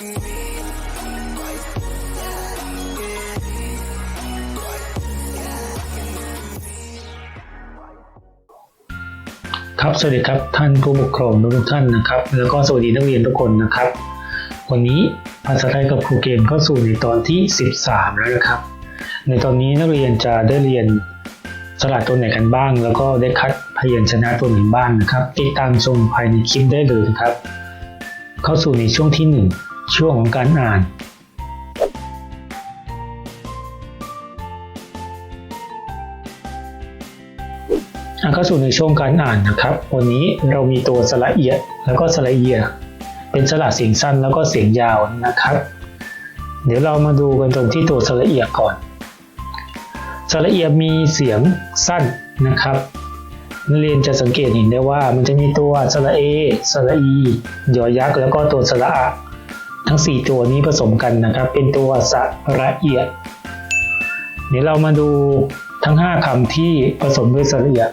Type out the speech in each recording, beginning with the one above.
ครับสวัสดีครับท่านผู้ปกครองทุกท่านนะครับ แล้วก็สวัสดีนักเรียนทุกคนนะครับ วันนี้ภาษาไทยกับครูเกมเข้าสู่ในตอนที่ 13 แล้วนะครับ ในตอนนี้นักเรียนจะได้เรียนสระตัวไหนกันบ้าง แล้วก็ได้คัดพยัญชนะตัวไหนบ้างนะครับ ติดตามชมภายในคลิปได้เลยนะครับ เข้าสู่ในช่วงที่ 1 ช่วงของการอ่านอะเข้าสู่ในช่วงการอ่านนะครับ วันนี้เรามีตัวสระเอียดแล้วก็สระเอีย เป็นสระเสียงสั้นแล้วก็เสียงยาวนะครับ เดี๋ยวเรามาดูกันตรงที่ตัวสระเอียก่อน สระเอียมีเสียงสั้นนะครับนักเรียนจะสังเกตเห็นได้ว่ามันจะมีตัวสระเอ สระอี ยอยักษ์ แล้วก็ตัวสระอะ ทั้ง 4 ตัวนี้ผสมกันนะครับ เป็นตัวสระเอียด เดี๋ยวเรามาดูทั้ง 5คำที่ผสมด้วยสระเอียด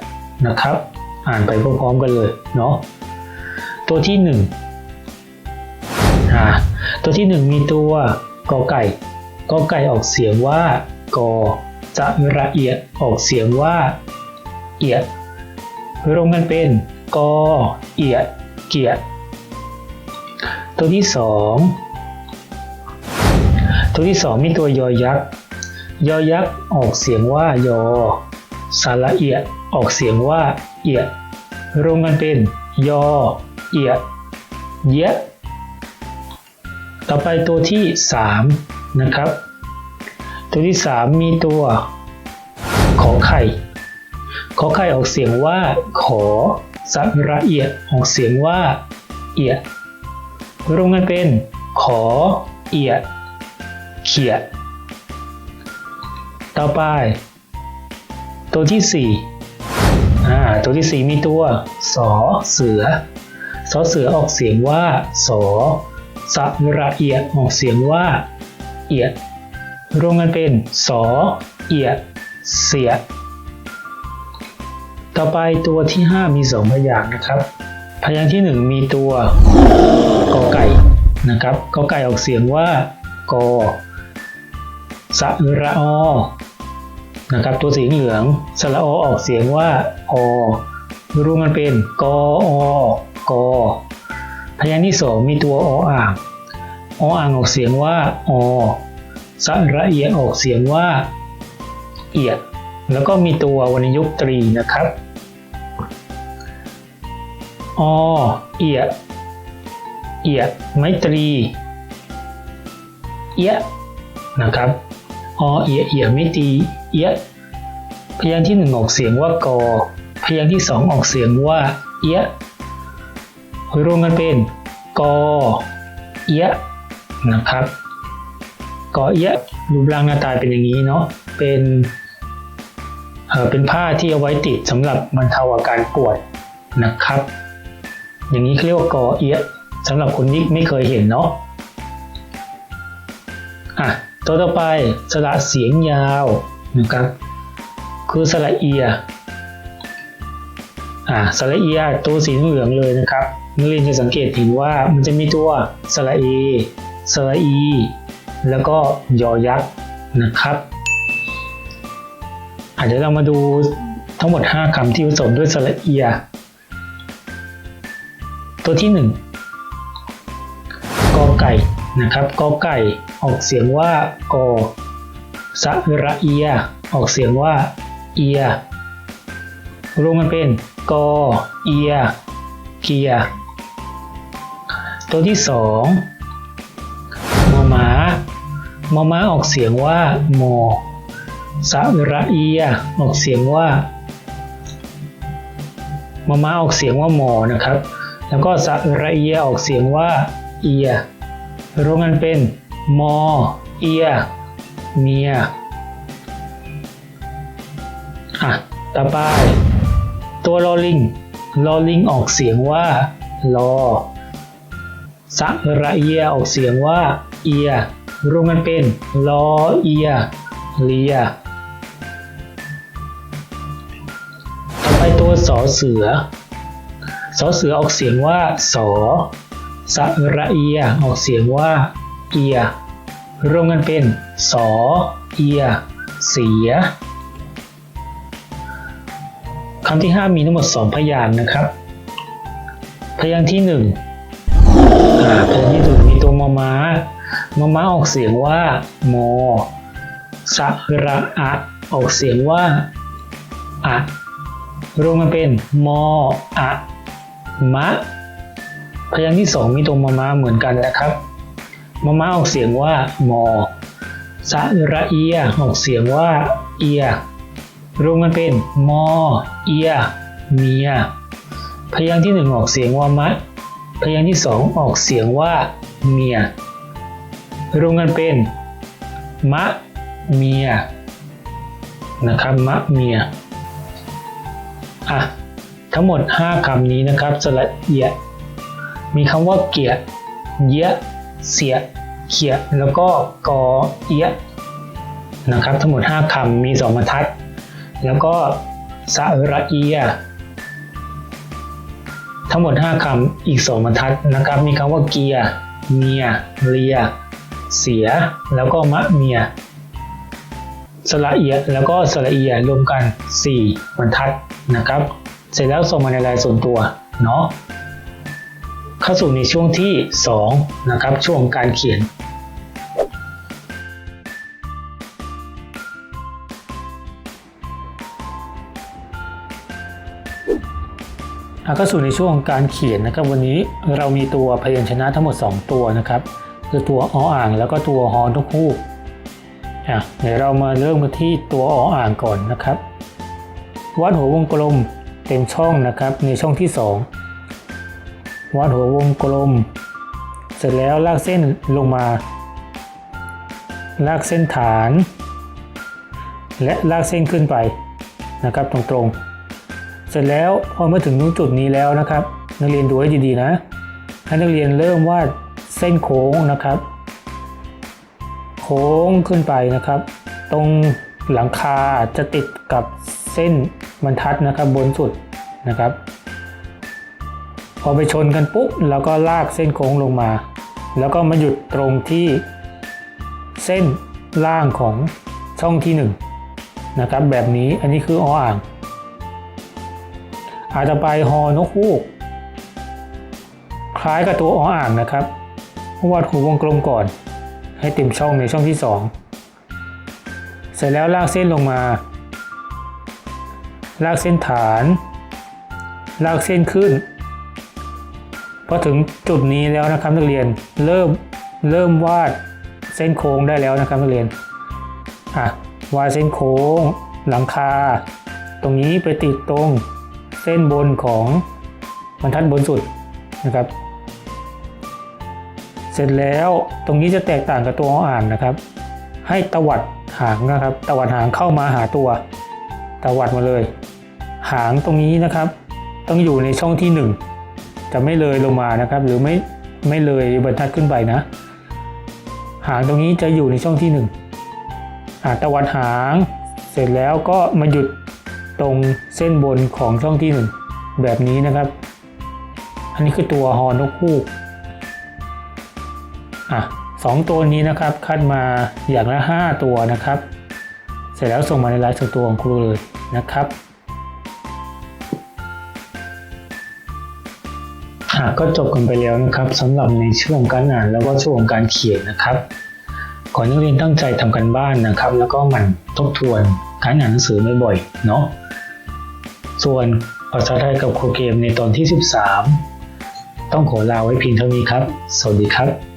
นะครับ อ่านไปพร้อมๆกันเลยเนาะตัวที่1อ่าตัวที่ 1 มีตัวกอไก่กอไก่ออกเสียงว่ากอจะระเอียดออกเสียงว่า เอียดรวมกันเป็นกอเอียดเกียดตัวที่ 2 ตัวที่2มีตัวยอยักษ์ ยอยักษ์ออกเสียงว่ายอ สาระเอียออกเสียงว่าเอียรวมกันเป็นยอ เอียเยะต่อไปตัวที่ 3 นะครับ ตัวที่ 3 มีตัว ขอไข่ ขอไข่ออกเสียงว่า ขอสระเอียดออกเสียงว่า เอียรวมกันเป็น ขอ เอีย เขียดต่อไป ตัวที่4อ่าตัวที่4มีตัวสอเสือสอเสือออกเสียงว่าสอสระเอียดออกเสียงว่า เอียด รวมกันเป็นสอเอียด เสียด ต่อไปตัวที่ 5 มีสองพยางค์นะครับ พยางค์ที่ 1 มีตัวกอไก่นะครับกอไก่ออกเสียงว่ากอ สระอนะครับตัวสีเหลืองสระอออกเสียงว่าอรวมกันเป็นกออกอพยางค์ที่2มีตัวออ่างออ่างออกเสียงว่าอสระเอียออกเสียงว่าเอียด แล้วก็มีตัววรรณยุกต์ตรีนะครับอเอียดเอียดไมตรี เอียนะครับ อเอียเอียไม่ตีเอียพยางค์ที่หนึ่งออกเสียงว่ากอ พยางค์ที่สองออกเสียงว่าเอียรวมกันเป็นกอเอียนะครับกอเอียรูปร่างหน้าตาเป็นอย่างนี้เนาะเป็นเป็นผ้าที่เอาไว้ติดสำหรับบรรเทาอาการปวดนะครับ อย่างนี้เขาเรียกว่ากอเอียสำหรับคนที่ไม่เคยเห็นเนาะอะ ตัวต่อไปสระเสียงยาวนะครับ คือสระเอียอ่าสระเอียตัวสีเหลืองเลยนะครับนักเรียนจะสังเกตเห็นว่ามันจะมีตัวสระเอสระอี แล้วก็ยอยักษ์นะครับอาจจะเรามาดูทั้งหมด 5คำที่ผสมด้วยสระเอีย ตัวที่ 1 นะครับกอไก่ออกเสียงว่ากอสระเอีย ออกเสียงว่าเอียรวมกันเป็นกอเอียเกียตัวที่สองมอม้ามอม้าออกเสียงว่ามอสระเอีย ออกเสียงว่ามอม้าออกเสียงว่ามอนะครับ แล้วก็สระเอียออกเสียงว่าเอีย รวมกันเป็นมอเอียเมียอะต่อไป ตัวลอลิงลอลิงออกเสียงว่าลอสระเอียออกเสียงว่าเอียรวมกันเป็นลอเอียเลียต่อไปตัวสอเสือสอเสือออกเสียงว่าสอ สระเอียออกเสียงว่าเอียรวมกันเป็นสอเอีย เสียคำที่ 5 มีทั้งหมด 2 พยางค์นะครับ พยางค์ที่1อ่าพยางค์ที่หนึ่งมีตัวมอม้ามอม้าออกเสียงว่ามอสระอะออกเสียงว่าอะรวมกันเป็นมออะมะ พยางค์ที่สองมีตัวมอม้าเหมือนกันนะครับมอม้าออกเสียงว่ามอสะระเอียออกเสียงว่าเอียรวมกันเป็นมอเอียเมียพยางค์ที่หนึ่งออกเสียงว่ามะพยางค์ที่สองออกเสียงว่าเมียรวมกันเป็นมะเมียนะครับมะเมียอะทั้งหมด 5คำนี้นะครับสระเอีย มีคำว่าเกียเยะเสียเขียแล้วก็กอเอียะนะครับ ทั้งหมด 5คำมี 2บรรทัด แล้วก็สะระเอียทั้งหมด 5คำอีก 2บรรทัดนะครับ มีคำว่าเกียเมียเรีย เสีย แล้วก็มะเมียสระเอียแล้วก็สระเอียรวมกัน 4บรรทัดนะครับ เสร็จแล้วส่งมาในรายส่วนตัวเนาะ เข้าสู่ในช่วงที่ 2 นะครับ ช่วงการเขียนอะเข้าสู่ในช่วงการเขียนนะครับ วันนี้เรามีตัวพยัญชนะทั้งหมด 2 ตัวนะครับ คือตัวออ่างแล้วก็ตัวฮอนทุกฮูกอ่เดี๋ยวเรามาเริ่มกันที่ตัวออ่างก่อนนะครับ วัดหัววงกลมเต็มช่องนะครับในช่องที่ 2 วัดหัววงกลม เสร็จแล้วลากเส้นลงมา ลากเส้นฐาน และลากเส้นขึ้นไปนะครับตรงๆ เสร็จแล้วพอมาถึงตรงจุดนี้แล้วนะครับ นักเรียนดูให้ดีๆนะให้นักเรียนเริ่มวาดเส้นโค้งนะครับ โค้งขึ้นไปนะครับ ตรงหลังคาจะติดกับเส้นบรรทัดนะครับบนสุดนะครับ อไปชนกันปุ๊บแล้วก็ลากเส้นโค้งลงมา แล้วก็มาหยุดตรงที่เส้นล่างของช่องที่หนึ่งนะครับแบบนี้อันนี้คือออ่าง อาจจะไปฮอนกฮูก คล้ายกับตัวออ่างนะครับวาดหูวงกลมก่อน ให้เต็มช่องในช่องที่ 2 เสร็จแล้วลากเส้นลงมา ลากเส้นฐาน ลากเส้นขึ้น พอถึงจุดนี้แล้วนะครับนักเรียนเริ่มเริ่มวาดเส้นโค้งได้แล้วนะครับนักเรียนอะวาดเส้นโค้ง หลังคา ตรงนี้ไปติดตรงเส้นบนของบรรทัดบนสุดนะครับ เสร็จแล้วตรงนี้จะแตกต่างกับตัวอ่านนะครับ ให้ตวัดหางนะครับ ตวัดหางเข้ามาหาตัว ตวัดมาเลย หางตรงนี้นะครับ ต้องอยู่ในช่องที่ 1 จะไม่เลยลงมานะครับ หรือไม่ไม่เลยบรรทัดขึ้นไปนะ หางตรงนี้จะอยู่ในช่องที่1อ่าตวัดหางเสร็จแล้วก็มาหยุดตรงเส้นบนของช่องที่ 1 แบบนี้นะครับ อันนี้คือตัวฮอนกฮูกอะสองตัวนี้นะครับคัดมาอย่างละ 5 ตัวนะครับ เสร็จแล้วส่งมาในไลน์ส่วนตัวของครูเลยนะครับ หากก็จบกันไปแล้วนะครับสำหรับในช่วงการอ่านแล้วก็ช่วงการเขียนนะครับขอให้นักเรียนตั้งใจทำกันบ้านนะครับ แล้วก็หมั่นทบทวนการอ่านหนังสือบ่อยๆเนาะส่วนภาษาไทยกับครูเกมในตอนที่ 13 ต้องขอลาไว้เพียงเท่านี้ครับ สวัสดีครับ